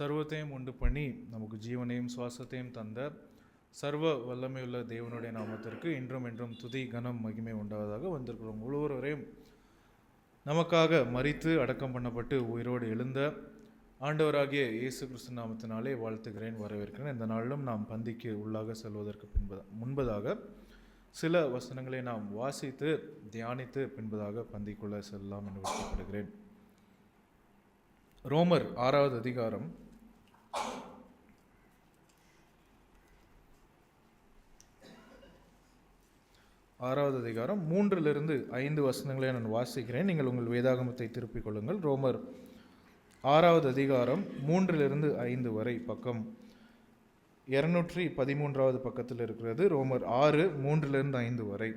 சர்வத்தையும் உண்டு பண்ணி நமக்கு ஜீவனையும் சுவாசத்தையும் தந்த சர்வ வல்லமையுள்ள தேவனுடைய நாமத்திற்கு இன்றும் என்றும் துதி கனம் மகிமை உண்டாவதாக வந்திருக்கிறோம். ஒவ்வொருவரையும் நமக்காக மறித்து அடக்கம் பண்ணப்பட்டு உயிரோடு எழுந்த ஆண்டவராகிய இயேசு கிறிஸ்து நாமத்தினாலே வாழ்த்துகிறேன் வரவேற்கிறேன். இந்த நாளிலும் நாம் பந்திக்கு உள்ளாக செல்வதற்கு பின்பதா முன்பதாக சில வசனங்களை நாம் வாசித்து தியானித்து பின்பதாக பந்திக்குள்ளே செல்லலாம் என்று விருப்பப்படுகிறேன். ரோமர் ஆறாவது அதிகாரம் ஆறாவது அதிகாரம் மூன்றிலிருந்து ஐந்து வசனங்களை நான் வாசிக்கிறேன். நீங்கள் உங்கள் வேதாகமத்தை திருப்பிக் கொள்ளுங்கள். ரோமர் ஆறாவது அதிகாரம் மூன்றிலிருந்து ஐந்து வரை பக்கம். இருநூற்றி பதிமூன்றாவது பக்கத்தில் இருக்கிறது. ரோமர் ஆறு மூன்றிலிருந்து ஐந்து வரை.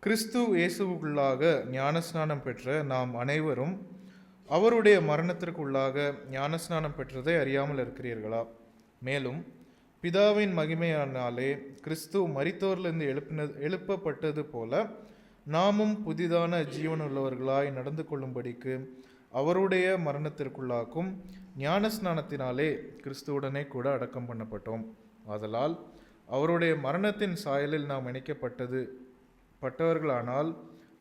கிறிஸ்து இயேசுவுக்குள்ளாக ஞானஸ்நானம் பெற்ற நாம் அனைவரும் அவருடைய மரணத்திற்குள்ளாக ஞானஸ்நானம் பெற்றதை அறியாமல் இருக்கிறீர்களா? மேலும் பிதாவின் மகிமையானாலே கிறிஸ்து மரித்தோர்லேருந்து எழுப்பின எழுப்பப்பட்டது போல நாமும் புதிதான ஜீவனுள்ளவர்களாய் நடந்து கொள்ளும்படிக்கு அவருடைய மரணத்திற்குள்ளாக்கும் ஞானஸ்நானத்தினாலே கிறிஸ்துவுடனே கூட அடக்கம் பண்ணப்பட்டோம். ஆதலால் அவருடைய மரணத்தின் சாயலில் நாம் இணைக்கப்பட்டது பட்டவர்களானால்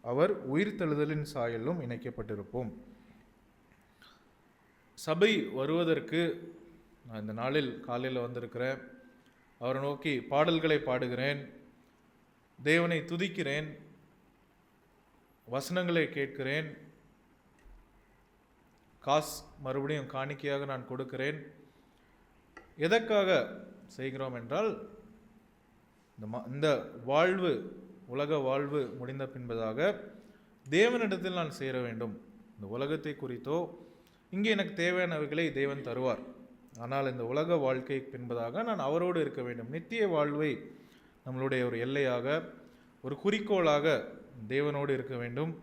அவர் உயிர்த்தெழுதலின் சாயலும் இணைக்கப்பட்டிருப்போம். சபை வருவதற்கு நான் இந்த நாளில் காலையில் வந்திருக்கிறேன். அவரை நோக்கி பாடல்களை பாடுகிறேன். தேவனை துதிக்கிறேன். வசனங்களை கேட்கிறேன். காசு மறுபடியும் காணிக்கையாக நான் கொடுக்கிறேன். எதற்காக செய்கிறோம் என்றால் இந்த ம இந்த வாழ்வு உலக வாழ்வு முடிந்த பின்பதாக தேவனிடத்தில் நான் சேர வேண்டும். இந்த உலகத்தை குறித்தோ இங்கே எனக்கு தேவையானவைகளை தேவன் தருவார். ஆனால் இந்த உலக வாழ்க்கை பின்பதாக நான் அவரோடு இருக்க வேண்டும். நித்திய வாழ்வை நம்மளுடைய ஒரு எல்லையாக ஒரு குறிக்கோளாக தேவனோடு இருக்க வேண்டும்.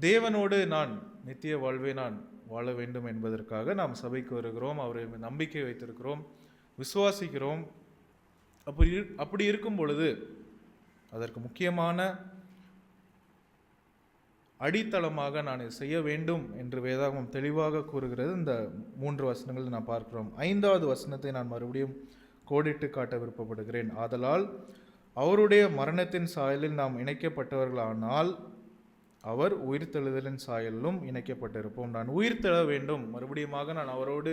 தேவனோடு நான் நித்திய வாழ்வை நான் வாழ வேண்டும் என்பதற்காக நாம் சபைக்கு வருகிறோம். அவரை நம்பிக்கை வைத்திருக்கிறோம். விசுவாசிக்கிறோம். அப்படி அப்படி இருக்கும் பொழுது அதற்கு முக்கியமான அடித்தளமாக நான் செய்ய வேண்டும் என்று வேதாகமம் தெளிவாக கூறுகிறது. இந்த மூன்று வசனங்களை நான் பார்க்கிறோம். ஐந்தாவது வசனத்தை நான் மறுபடியும் கோடிட்டு காட்ட விருப்பப்படுகிறேன். ஆதலால் அவருடைய மரணத்தின் சாயலில் நாம் இணைக்கப்பட்டவர்களானால் அவர் உயிர்த்தெழுதலின் சாயலிலும் இணைக்கப்பட்டிருப்போம். நான் உயிர்த்தெழ வேண்டும். மறுபடியுமாக நான் அவரோடு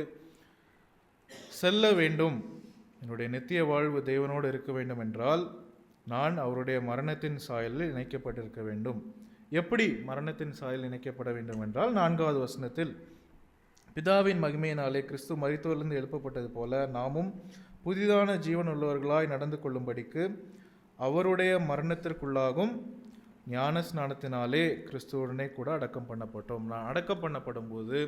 செல்ல வேண்டும். என்னுடைய நித்திய வாழ்வு தேவனோடு இருக்க வேண்டும் என்றால் நான் அவருடைய மரணத்தின் சாயலில் இணைக்கப்பட்டிருக்க வேண்டும். எப்படி மரணத்தின் சாயல் இணைக்கப்பட வேண்டும் என்றால் நான்காவது வசனத்தில் பிதாவின் மகிமையினாலே கிறிஸ்து மரித்தோரிலிருந்து எழுப்பப்பட்டது போல நாமும் புதிதான ஜீவன் உள்ளவர்களாய் நடந்து கொள்ளும்படிக்கு அவருடைய மரணத்திற்குள்ளாகும் ஞான ஸ்நானத்தினாலே கிறிஸ்துவுடனே கூட அடக்கம் பண்ணப்பட்டோம். நான் அடக்கம் பண்ணப்படும் போது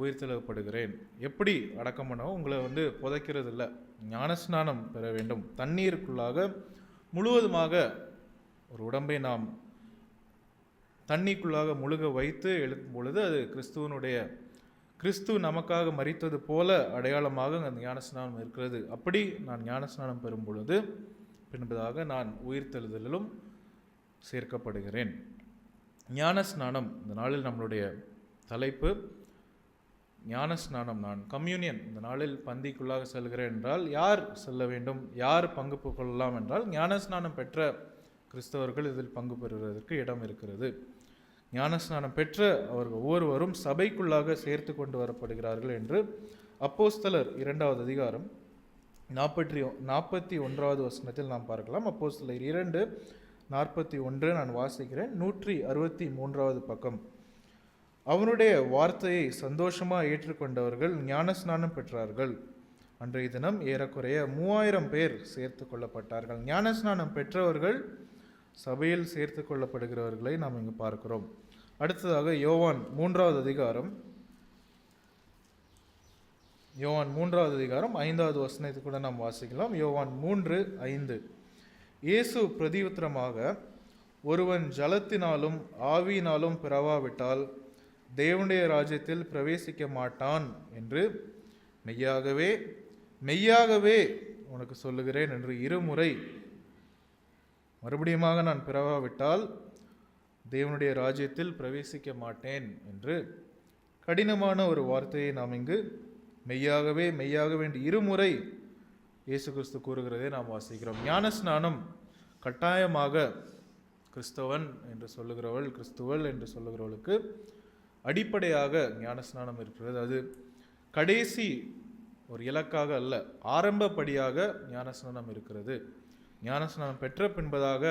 உயிர்த்தெழுப்படுகிறேன் எப்படி அடக்கம் பண்ணவும் உங்களை வந்து புதைக்கிறது இல்லை ஞானஸ்நானம் பெற வேண்டும். தண்ணீருக்குள்ளாக முழுவதுமாக ஒரு உடம்பை நாம் தண்ணிக்குள்ளாக முழுக வைத்து எழுப்பும் பொழுது அது கிறிஸ்துவனுடைய கிறிஸ்து நமக்காக மறித்தது போல அடையாளமாக அந்த ஞானஸ்நானம் இருக்கிறது. அப்படி நான் ஞானஸ்நானம் பெறும் பொழுது பின்பதாக நான் உயிர்த்தெழுதலிலும் சேர்க்கப்படுகிறேன். ஞானஸ்நானம் இந்த நாளில் நம்மளுடைய தலைப்பு ஞானஸ்நானம். நான் கம்யூனியன் இந்த நாளில் பந்திக்குள்ளாக செல்கிறேன் என்றால் யார் செல்ல வேண்டும்? யார் பங்கு கொள்ளலாம் என்றால் ஞானஸ்நானம் பெற்ற கிறிஸ்தவர்கள் இதில் பங்கு பெறுவதற்கு இடம் இருக்கிறது. ஞானஸ்நானம் பெற்ற அவர்கள் ஒவ்வொருவரும் சபைக்குள்ளாக சேர்த்து கொண்டு வரப்படுகிறார்கள் என்று அப்போஸ்தலர் இரண்டாவது அதிகாரம் நாற்பத்தி நாற்பத்தி ஒன்றாவது வசனத்தில் நாம் பார்க்கலாம். அப்போஸ்தலர் இரண்டு நாற்பத்தி ஒன்று நான் வாசிக்கிறேன். நூற்றி அறுபத்தி மூன்றாவது பக்கம். அவனுடைய வார்த்தையை சந்தோஷமாக ஏற்றுக்கொண்டவர்கள் ஞானஸ்நானம் பெற்றார்கள். அன்றைய தினம் ஏறக்குறைய மூவாயிரம் பேர் சேர்த்து கொள்ளப்பட்டார்கள். ஞானஸ்நானம் பெற்றவர்கள் சபையில் சேர்த்து கொள்ளப்படுகிறவர்களை நாம் இங்கு பார்க்கிறோம். அடுத்ததாக யோவான் மூன்றாவது அதிகாரம். யோவான் மூன்றாவது அதிகாரம் ஐந்தாவது வசனத்தை கூட நாம் வாசிக்கலாம். யோவான் மூன்று ஐந்து. இயேசு பிரதியுத்திரமாக ஒருவன் ஜலத்தினாலும் ஆவியினாலும் பிறவாவிட்டால் தேவனுடைய ராஜ்யத்தில் பிரவேசிக்க மாட்டான் என்று மெய்யாகவே மெய்யாகவே உனக்கு சொல்லுகிறேன் என்று இருமுறை மறுபடியுமாக நான் பிறவாவிட்டால் தேவனுடைய ராஜ்யத்தில் பிரவேசிக்க மாட்டேன் என்று கடினமான ஒரு வார்த்தையை நாம் இங்கு மெய்யாகவே மெய்யாக என்று இருமுறை இயேசு கிறிஸ்து கூறுகிறதை நாம் வாசிக்கிறோம். ஞானஸ்நானம் கட்டாயமாக கிறிஸ்தவன் என்று சொல்லுகிறவள் கிறிஸ்துவள் என்று சொல்லுகிறவளுக்கு அடிப்படையாக ஞானஸ்நானம் இருக்கிறது. அது கடைசி ஒரு இலக்காக அல்ல ஆரம்பப்படியாக ஞானஸ்நானம் இருக்கிறது. ஞானஸ்நானம் பெற்ற பின்பதாக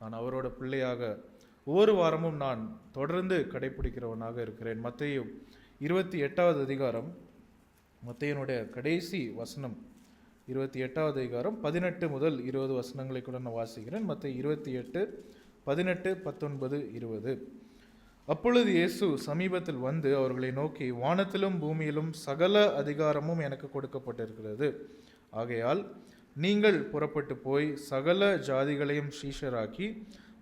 நான் அவரோட பிள்ளையாக ஒவ்வொரு வாரமும் நான் தொடர்ந்து கடைபிடிக்கிறவனாக இருக்கிறேன். மத்தையும் இருபத்தி எட்டாவது அதிகாரம் மத்தையனுடைய கடைசி வசனம் இருபத்தி எட்டாவது அதிகாரம் பதினெட்டு முதல் இருபது வசனங்களை கூட நான் வாசிக்கிறேன். மற்ற இருபத்தி எட்டு பதினெட்டு பத்தொன்பது இருபது. அப்பொழுது இயேசு சமீபத்தில் வந்து அவர்களை நோக்கி வானத்திலும் பூமியிலும் சகல அதிகாரமும் எனக்கு கொடுக்கப்பட்டிருக்கிறது. ஆகையால் நீங்கள் புறப்பட்டு போய் சகல ஜாதிகளையும் சீஷராக்கி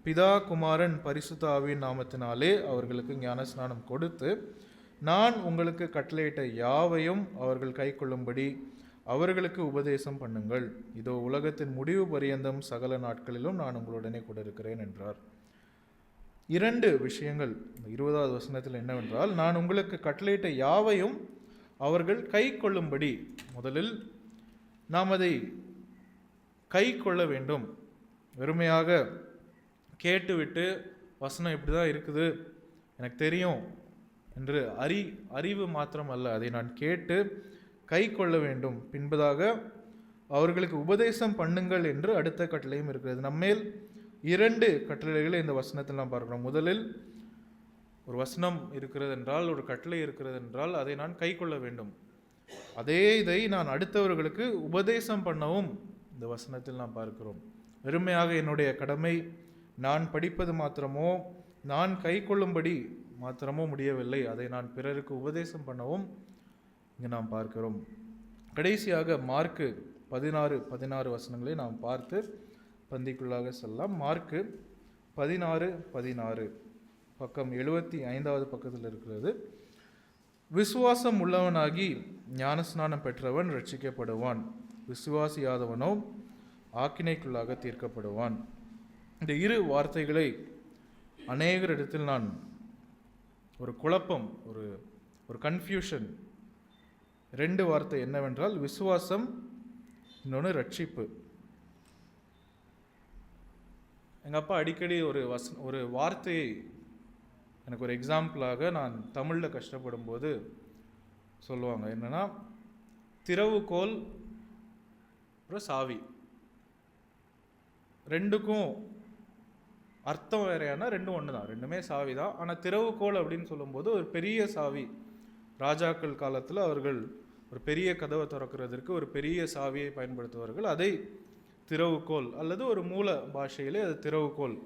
பிதா குமாரன் பரிசுத்த ஆவியின் நாமத்தினாலே அவர்களுக்கு ஞானஸ்நானம் கொடுத்து நான் உங்களுக்கு கட்டளையிட்ட யாவையும் அவர்கள் கை கொள்ளும்படி அவர்களுக்கு உபதேசம் பண்ணுங்கள். இதோ உலகத்தின் முடிவு பரியந்தம் சகல நாட்களிலும் நான் உங்களுடனே கூட இருக்கிறேன் என்றார். இரண்டு விஷயங்கள். இருபதாவது வசனத்தில் என்னவென்றால் நான் உங்களுக்கு கட்டளையிட்ட யாவையும் அவர்கள் கை கொள்ளும்படி முதலில் நாம் அதை கை கொள்ள வேண்டும். வெறுமையாக கேட்டுவிட்டு வசனம் இப்படி தான் இருக்குது. எனக்கு தெரியும் என்று அறி அறிவு மாத்திரம் அல்ல அதை நான் கேட்டு கை கொள்ள வேண்டும். பின்பதாக அவர்களுக்கு உபதேசம் பண்ணுங்கள் என்று அடுத்த கட்டளையும் இருக்கிறது. நம்மேல் இரண்டு கட்டளைகளை இந்த வசனத்தில் நாம் பார்க்கிறோம். முதலில் ஒரு வசனம் இருக்கிறது என்றால் ஒரு கட்டளை இருக்கிறது என்றால் அதை நான் கை கொள்ள வேண்டும். அதே இதை நான் அடுத்தவர்களுக்கு உபதேசம் பண்ணவும் இந்த வசனத்தில் நாம் பார்க்கிறோம். வெறுமையாக என்னுடைய கடமை நான் படிப்பது மாத்திரமோ நான் கை கொள்ளும்படி மாத்திரமோ முடியவில்லை. அதை நான் பிறருக்கு உபதேசம் பண்ணவும் இங்கு நாம் பார்க்கிறோம். கடைசியாக மார்க்கு பதினாறு பதினாறு வசனங்களை நாம் பார்த்து பந்திக்குள்ளாக செல்லலாம். மார்க்கு பதினாறு பதினாறு. பக்கம் எழுபத்தி ஐந்தாவது பக்கத்தில் இருக்கிறது. விசுவாசம் உள்ளவனாகி ஞானஸ்நானம் பெற்றவன் ரட்சிக்கப்படுவான். விசுவாசியாதவனோ ஆக்கினைக்குள்ளாக தீர்க்கப்படுவான். இந்த இரு வார்த்தைகளை அநேகர் இடத்தில் நான் ஒரு குழப்பம் ஒரு ஒரு கன்ஃபியூஷன் ரெண்டு வார்த்தை என்னவென்றால் விசுவாசம் இன்னொன்று ரட்சிப்பு. எங்கள் அப்பா அடிக்கடி ஒரு வச ஒரு வார்த்தையை எனக்கு ஒரு எக்ஸாம்பிளாக நான் தமிழில் கஷ்டப்படும் போது சொல்லுவாங்க. என்னன்னா திறவுகோல் அப்புறம் சாவி. ரெண்டுக்கும் அர்த்தம் வேறையானா ரெண்டும் ஒன்று தான் ரெண்டுமே சாவி தான் ஆனால் திறவுகோல் அப்படின்னு சொல்லும்போது ஒரு பெரிய சாவி. ராஜாக்கள் காலத்தில் அவர்கள் ஒரு பெரிய கதவை திறக்கிறதற்கு ஒரு பெரிய சாவியை பயன்படுத்துவார்கள். அதை திறவுகோல் அல்லது ஒரு மூல பாஷையிலே அது திறவுகோல்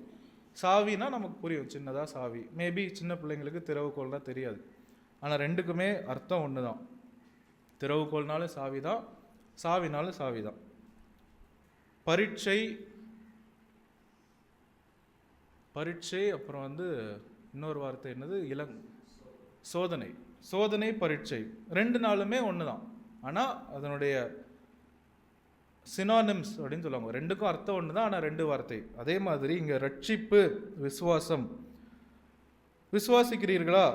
சாவினா நமக்கு புரியும். சின்னதாக சாவி. மேபி சின்ன பிள்ளைங்களுக்கு திறவுகோல்னால் தெரியாது. ஆனால் ரெண்டுக்குமே அர்த்தம் ஒன்று தான் திறவுகோல்னாலும் சாவி தான் சாவினாலும் சாவி தான் பரீட்சை பரீட்சை அப்புறம் வந்து இன்னொரு வார்த்தை என்னது? இளங் சோதனை. சோதனை பரீட்சை. ரெண்டு நாளுமே ஒன்று தான் ஆனால் அதனுடைய சினானிம்ஸ் அப்படின்னு சொல்லுவாங்க. ரெண்டுக்கும் அர்த்தம் ஒன்று தான் ஆனால் ரெண்டு வார்த்தை. அதே மாதிரி இங்கே ரட்சிப்பு விசுவாசம். விசுவாசிக்கிறீர்களா?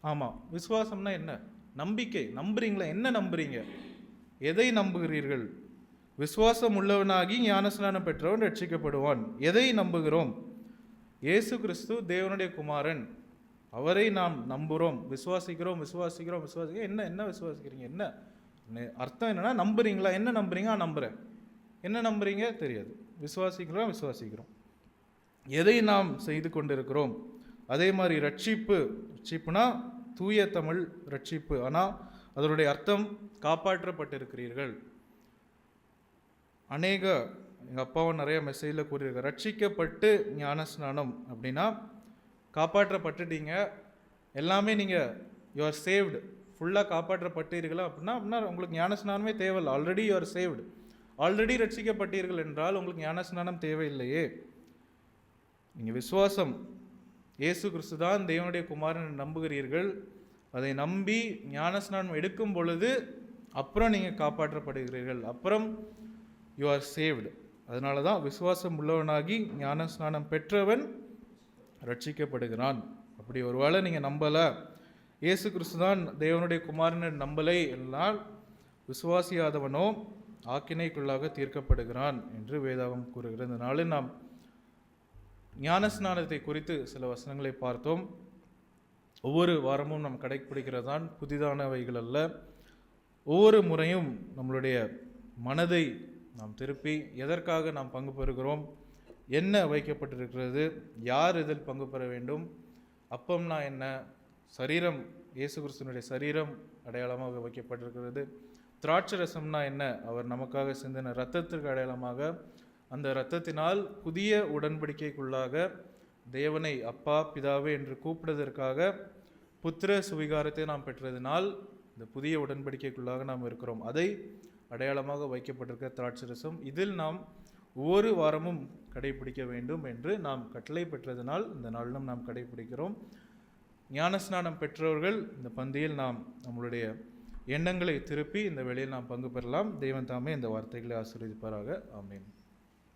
ஆமாம் விசுவாசம்னா என்ன? நம்பிக்கை. நம்புறீங்களா? என்ன நம்புறீங்க? எதை நம்புகிறீர்கள்? விசுவாசம் உள்ளவனாகி ஞானஸ்நானம் பெற்றவன் ரட்சிக்கப்படுவான். எதை நம்புகிறோம்? இயேசு கிறிஸ்து தேவனுடைய குமாரன். அவரை நாம் நம்புகிறோம் விசுவாசிக்கிறோம் விசுவாசிக்கிறோம் விசுவாசிக்கிறோம். என்ன என்ன விசுவாசிக்கிறீங்க? என்ன? அர்த்தம் என்னென்னா நம்புறீங்களா? என்ன நம்புறீங்க? நம்புகிறேன் என்ன நம்புறீங்க? தெரியாது. விசுவாசிக்கிறோம் விசுவாசிக்கிறோம். எதை நாம் செய்து கொண்டிருக்கிறோம்? அதே மாதிரி ரட்சிப்பு. ரட்சிப்புனா தூய தமிழ் ரட்சிப்பு. ஆனால் அதனுடைய அர்த்தம் காப்பாற்றப்பட்டிருக்கிறீர்கள். அநேக எங்கள் அப்பாவும் நிறைய மெசேஜில் கூறியிருக்கார். ரட்சிக்கப்பட்டு ஞானஸ்நானம் அப்படின்னா காப்பாற்றப்பட்டுட்டீங்க. எல்லாமே நீங்கள் யூ ஆர் சேவ்டு ஃபுல்லாக காப்பாற்றப்பட்டீர்களா அப்படின்னா அப்படின்னா உங்களுக்கு ஞானஸ்நானமே தேவையில்லை. Already you are saved already ரட்சிக்கப்பட்டீர்கள் என்றால் உங்களுக்கு ஞானஸ்நானம் தேவையில்லையே. நீங்கள் விசுவாசம். இயேசு கிறிஸ்து தான் தேவனுடைய குமாரன் நம்புகிறீர்கள். அதை நம்பி ஞானஸ்நானம் எடுக்கும் பொழுது அப்புறம் நீங்கள் காப்பாற்றப்படுகிறீர்கள். அப்புறம் யூ ஆர் சேவ்டு அதனால தான் விசுவாசம் உள்ளவனாகி ஞானஸ்நானம் பெற்றவன் ரட்சிக்கப்படுகிறான். அப்படி ஒருவேளை நீங்கள் நம்பலை இயேசு கிறிஸ்து தான் தேவனுடைய குமாரனை நம்பலை என்றால் விசுவாசியாதவனோ ஆக்கினைக்குள்ளாக தீர்க்கப்படுகிறான் என்று வேதாவம் கூறுகிறது. இந்த நாளில் நாம் ஞானஸ்நானத்தை குறித்து சில வசனங்களை பார்த்தோம். ஒவ்வொரு வாரமும் நாம் கடைப்பிடிக்கிறதான் புதிதானவைகள் அல்ல. ஒவ்வொரு முறையும் நம்மளுடைய மனதை நாம் திருப்பி எதற்காக நாம் பங்கு பெறுகிறோம்? என்ன வைக்கப்பட்டிருக்கிறது? யார் இதில் பங்கு பெற வேண்டும்? அப்பம்னா என்ன? சரீரம் இயேசு கிறிஸ்துவனுடைய சரீரம் அடையாளமாக வைக்கப்பட்டிருக்கிறது. திராட்சை ரசம்னா என்ன? அவர் நமக்காக சிந்தின இரத்தத்திற்கு அடையாளமாக அந்த இரத்தத்தினால் புதிய உடன்படிக்கைக்குள்ளாக தேவனை அப்பா பிதாவே என்று கூப்பிடுவதற்காக புத்திர சுவிகாரத்தை நாம் பெற்றதினால் இந்த புதிய உடன்படிக்கைக்குள்ளாக நாம் இருக்கிறோம். அதை அடையாளமாக வைக்கப்பட்டிருக்க திராட்சை ரசம் இதில் நாம் ஒவ்வொரு வாரமும் கடைபிடிக்க வேண்டும் என்று நாம் கட்டளை பெற்றதனால் இந்த நாளிலும் நாம் கடைபிடிக்கிறோம். ஞானஸ்நானம் பெற்றவர்கள் இந்த பந்தியில் நாம் நம்மளுடைய எண்ணங்களை திருப்பி இந்த வேளையில் நாம் பங்கு பெறலாம். தெய்வன் தாமே இந்த வார்த்தைகளை ஆசீர்வதிப்பாராக. ஆமேன்.